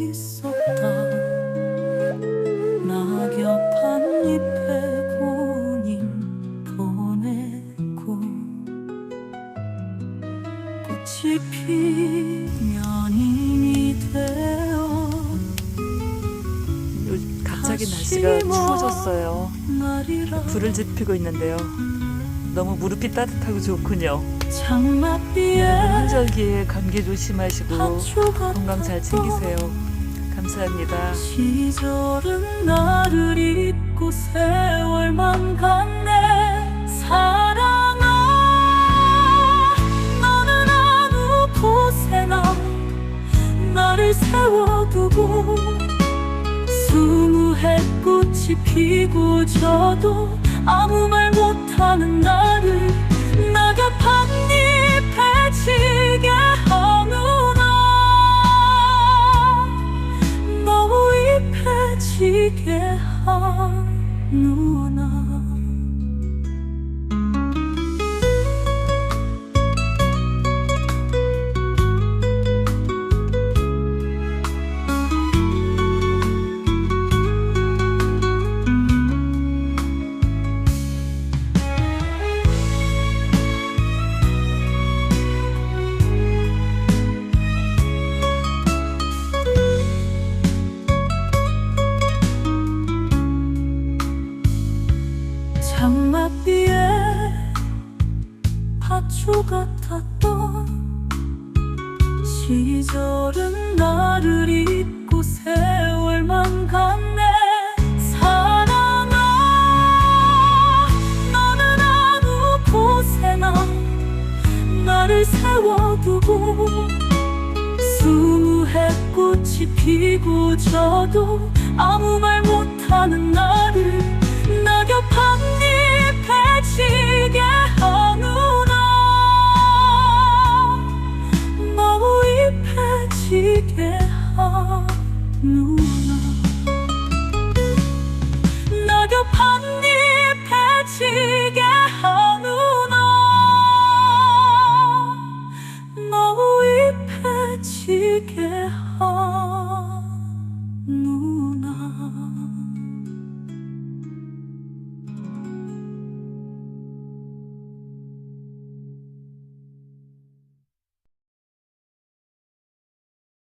있었다 낙엽 한 잎에 군인 보내고 꽃이 피면 힘이 되어 갑자기 날씨가 추워졌어요. 불을 지피고 있는데요. 너무 무릎이 따뜻하고 좋군요. 환절기에 감기 조심하시고 건강 잘 챙기세요. 감사합니다. 시절은 나를 잊고 세월만 갔네 사랑아 너는 어느 곳에나 나를 세워두고 스무 해 꽃이 피고 져도 아무 말 못하는 나를 낙엽 한잎에 지게 하누나 너무 입해지게 하누나 장맛비에 팥초 같았던 시절은 나를 잊고 세월만 갔네. 사랑아 너는 어느 곳에나 나를 세워두고 스무 해 꽃이 피고 져도 아무 말 못하는 나를 지게 하.